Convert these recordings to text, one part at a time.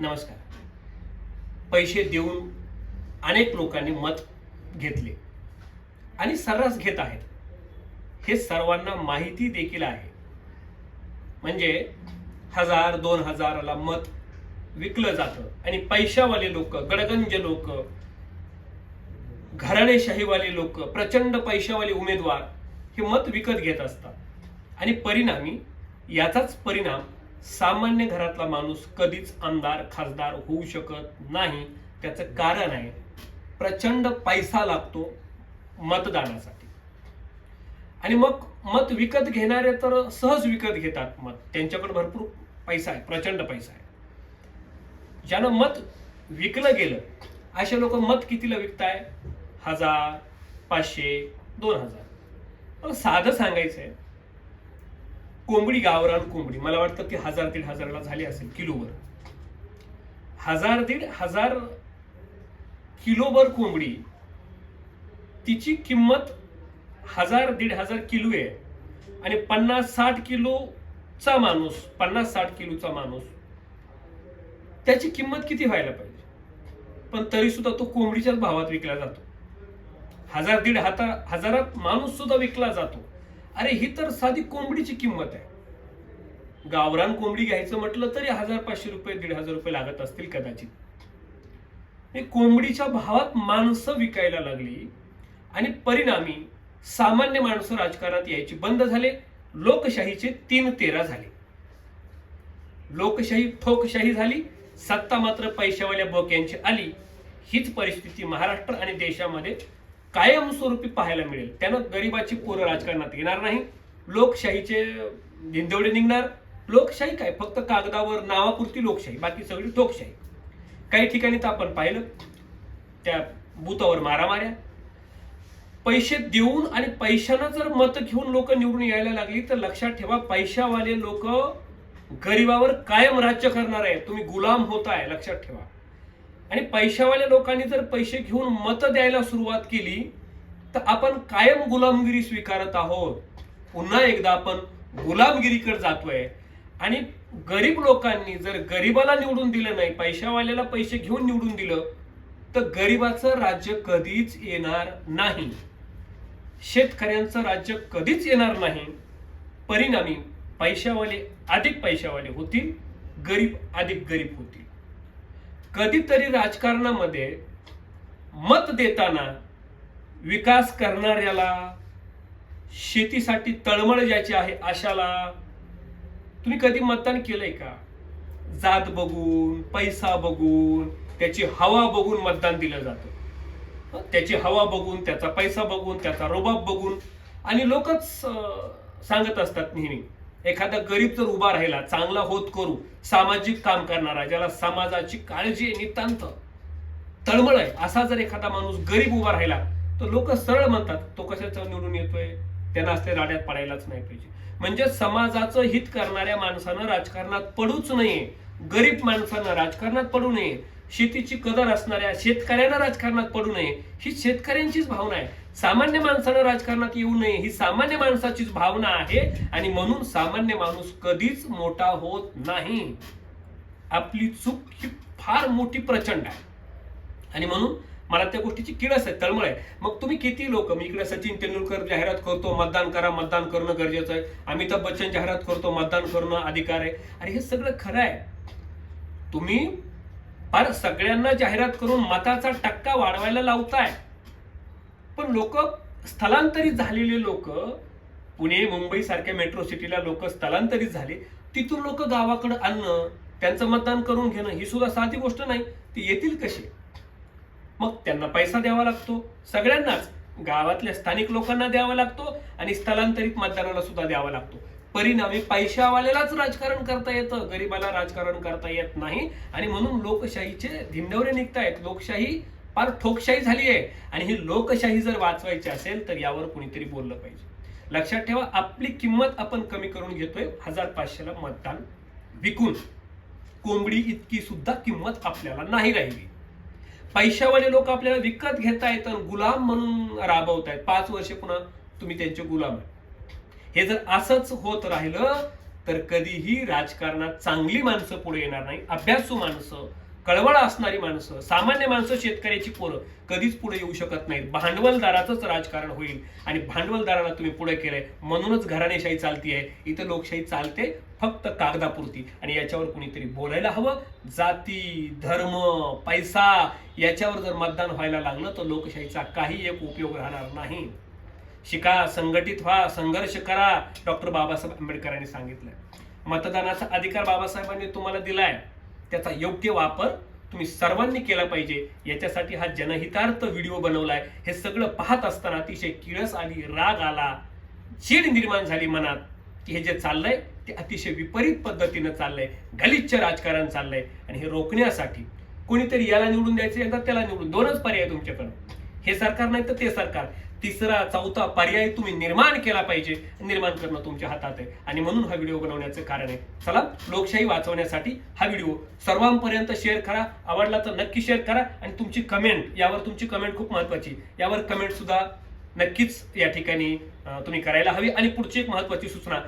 नमस्कार. पैसे देऊन अनेक लोकांनी मत घेतले आणि सर्रास घेत आहेत. हे सर्वांना माहिती देखील आहे. म्हणजे हजार दोन हजाराला मत विकलं जातं आणि पैशावाले लोक गडगंज लोक घराणेशाहीवाले लोक प्रचंड पैशावाले उमेदवार हे मत विकत घेत असतात. आणि परिणामी याचाच परिणाम सामान्य घरातला माणूस कधीच आमदार खासदार होऊ शकत नाही. त्याचं कारण आहे प्रचंड पैसा लागतो मतदानासाठी. आणि मग मत विकत घेणारे तर सहज विकत घेतात मत. त्यांच्याकडे भरपूर पैसा आहे प्रचंड पैसा आहे. ज्यानं मत विकलं गेलं असे लोक मत कितीला विकताय? हजार पाचशे दोन हजार. साधं सांगायचं आहे कोंबडी गावरान कोंबडी. मला वाटतं ती हजार दीड हजाराला झाली असेल किलोवर. हजार दीड हजार किलोवर कोंबडी. तिची किंमत हजार दीड हजार किलो आहे. आणि पन्नास साठ किलोचा माणूस पन्नास साठ किलोचा माणूस त्याची किंमत किती व्हायला पाहिजे? पण तरी सुद्धा तो कोंबडीच्याच भावात विकला जातो. हजार दीड हाता हजारात माणूस सुद्धा विकला जातो. अरे ही तर साधी कोंबडीची किंमत आहे. गावरान कोंबडी घ्यायचं म्हटलं तरी हजार पाचशे रुपये दीड हजार रुपये लागत असतील कदाचित. हे कोंबडीच्या भावात माणसं विकायला लागली आणि परिणामी सामान्य माणसं राजकारणात यायची बंद झाले. लोकशाहीचे तीन तेरा झाले. लोकशाही ठोकशाही झाली. सत्ता मात्र पैशावाल्या बोक्यांची आली. हीच परिस्थिती महाराष्ट्र आणि देशामध्ये कायमस्वरूपी पाहायला मिळेल. त्यानं गरिबाची पोरं राजकारणात येणार नाही. लोकशाहीचे धिंदवडे निघणार. लोकशाही काय? फक्त कागदावर नावापुरती लोकशाही बाकी सगळी लोकशाही काही ठिकाणी तर आपण पाहिलं. त्या बुथावर मारामाऱ्या पैसे देऊन आणि पैशानं जर मत घेऊन लोक निवडून यायला लागली तर लक्षात ठेवा पैशावाले लोक गरिबावर कायम राज्य करणार आहे तुम्ही गुलाम होताय लक्षात ठेवा. आणि पैशावाल्या लोकांनी जर पैसे घेऊन मत द्यायला सुरुवात केली तर आपण कायम गुलामगिरी स्वीकारत आहोत. पुन्हा एकदा आपण गुलामगिरीकडे जातोय. आणि गरीब लोकांनी जर गरीबाला निवडून दिलं नाही पैशावाल्याला पैसे घेऊन निवडून दिलं तर गरीबाचं राज्य कधीच येणार नाही. शेतकऱ्यांचं राज्य कधीच येणार नाही. परिणामी पैशावाले अधिक पैशावाले होतील गरीब अधिक गरीब होतील. कधीतरी राजकारणामध्ये मत देताना विकास करणाऱ्याला शेतीसाठी तळमळ ज्याची आहे अशाला तुम्ही कधी मतदान केलंय का? जात बघून पैसा बघून त्याची हवा बघून मतदान दिलं जातं. त्याची हवा बघून त्याचा पैसा बघून त्याचा रोबाब बघून. आणि लोकच सांगत असतात नेहमी एखादा गरीब जर उभा राहिला चांगला होत करू सामाजिक काम करणारा ज्याला समाजाची काळजी नितांत तळमळ आहे. असा जर एखादा माणूस गरीब उभा राहिला तर लोक सरळ म्हणतात तो कशाचा निवडून येतोय? त्यांना असते राड्यात पडायलाच नाही पाहिजे. म्हणजे समाजाचं हित करणाऱ्या माणसानं राजकारणात पडूच नये. गरीब माणसानं राजकारणात पडू नये. शेतीची कदर असणाऱ्या शेतकऱ्यांना राजकारणात पडू नये ही शेतकऱ्यांचीच भावना आहे. सामान्य माणसानं राजकारणात येऊ नये ही सामान्य माणसाचीच भावना आहे. आणि म्हणून सामान्य माणूस कधीच मोठा होत नाही. आपली चूक ही फार मोठी प्रचंड आहे. आणि म्हणून मला त्या गोष्टीची किळस आहे तळमळ आहे. मग तुम्ही किती लोक मी इकडे सचिन तेंडुलकर जाहिरात करतो मतदान करा मतदान करणं गरजेचं आहे. अमिताभ बच्चन जाहिरात करतो मतदान करणं अधिकार आहे. अरे हे सगळं खरं आहे. तुम्ही फार सगळ्यांना जाहिरात करून मताचा टक्का वाढवायला लावताय. पण लोक स्थलांतरित झालेले लोक पुणे मुंबई सारख्या मेट्रो सिटीला लोक स्थलांतरित झाले. तिथून लोक गावाकडे आणणं त्यांचं मतदान करून घेणं ही सुद्धा साधी गोष्ट नाही. ती येतील कशी? मग त्यांना पैसा द्यावा लागतो. सगळ्यांनाच. गावातल्या स्थानिक लोकांना द्यावा लागतो आणि स्थलांतरित मतदाराला सुद्धा द्यावा लागतो. परिणामी पैशावाल्यालाच राजकारण करता येतं. गरिबाला राजकारण करता येत नाही. आणि म्हणून लोकशाहीचे धिंडवरे निघतायत. लोकशाही फार ठोकशाही झाली आहे. आणि ही लोकशाही जर वाचवायची असेल तर यावर कुणीतरी बोललं पाहिजे. लक्षात ठेवा आपली किंमत आपण कमी करून घेतोय. हजार पाचशेला मतदान विकून. कोंबडी इतकी सुद्धा किंमत आपल्याला नाही राहिली. पैशावाले लोक आपल्याला विकत घेतायत तर गुलाम म्हणून राबवतायत. पाच वर्षे पुन्हा तुम्ही त्यांचे गुलाम आहे हे जर असंच होत राहिलं तर कधीही राजकारणात चांगली माणसं पुढे येणार नाही अभ्यासू माणसं कळवळ असणारी माणसं सामान्य माणसं शेतकऱ्याची पोरं कधीच पुढे येऊ शकत नाहीत. भांडवलदाराचंच राजकारण होईल आणि भांडवलदाराला तुम्ही पुढे केलंय. म्हणूनच घराणेशाही चालती आहे इथं लोकशाही चालते फक्त कागदापुरती. आणि याच्यावर कुणीतरी बोलायला हवं. जाती धर्म पैसा याच्यावर जर मतदान व्हायला लागलं तर लोकशाहीचा काही एक उपयोग राहणार नाही. शिका संघटित व्हा संघर्ष करा डॉक्टर बाबासाहेब आंबेडकरांनी सांगितलंय. मतदानाचा अधिकार बाबासाहेबांनी तुम्हाला दिलाय. त्याचा योग्य वापर तुम्ही सर्वांनी केला पाहिजे. याच्यासाठी हा जनहितार्थ व्हिडिओ बनवलाय. हे सगळं पाहत असताना अतिशय किळस आली राग आला. चीड निर्माण झाली मनात. की हे जे चाललंय ते अतिशय विपरीत पद्धतीनं चाललंय. गलिच्छ राजकारण चाललंय. आणि हे रोखण्यासाठी कोणीतरी याला निवडून द्यायचं एकदा त्याला निवडून दोनच पर्याय तुमच्याकडं. हे सरकार नाही तर ते सरकार. तिसरा चौथा पर्याय तुम्ही निर्माण केला पाहिजे. निर्माण करणं तुमच्या हातात आहे. आणि म्हणून हा व्हिडिओ बनवण्याचं कारण आहे. चला लोकशाही वाचवण्यासाठी हा व्हिडिओ सर्वांपर्यंत शेअर करा. आवडला तर नक्की शेअर करा. आणि तुमची कमेंट यावर तुमची कमेंट खूप महत्वाची यावर कमेंट सुद्धा नक्कीच या ठिकाणी तुम्ही करायला हवी. आणि पुढची एक महत्वाची सूचना.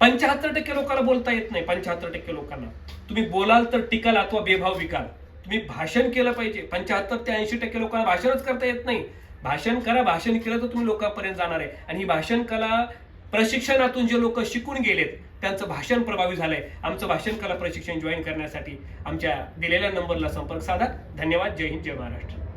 पंच्याहत्तर टक्के लोकांना बोलता येत नाही. पंच्याहत्तर टक्के लोकांना. तुम्ही बोलाल तर टिकाल अथवा बेभाव विकाल तुम्ही भाषण केलं पाहिजे. पंच्याहत्तर ते ऐंशी टक्के लोकांना भाषणच करता येत नाही. भाषण करा भाषण केलं तर तुम्ही लोकांपर्यंत जाणार आहे. आणि ही भाषण कला प्रशिक्षणातून जे लोक शिकून गेलेत त्यांचं भाषण प्रभावी झालंय. आमचं भाषण कला प्रशिक्षण जॉईन करण्यासाठी आमच्या दिलेल्या नंबरला संपर्क साधा. धन्यवाद. जय हिंद जय महाराष्ट्र.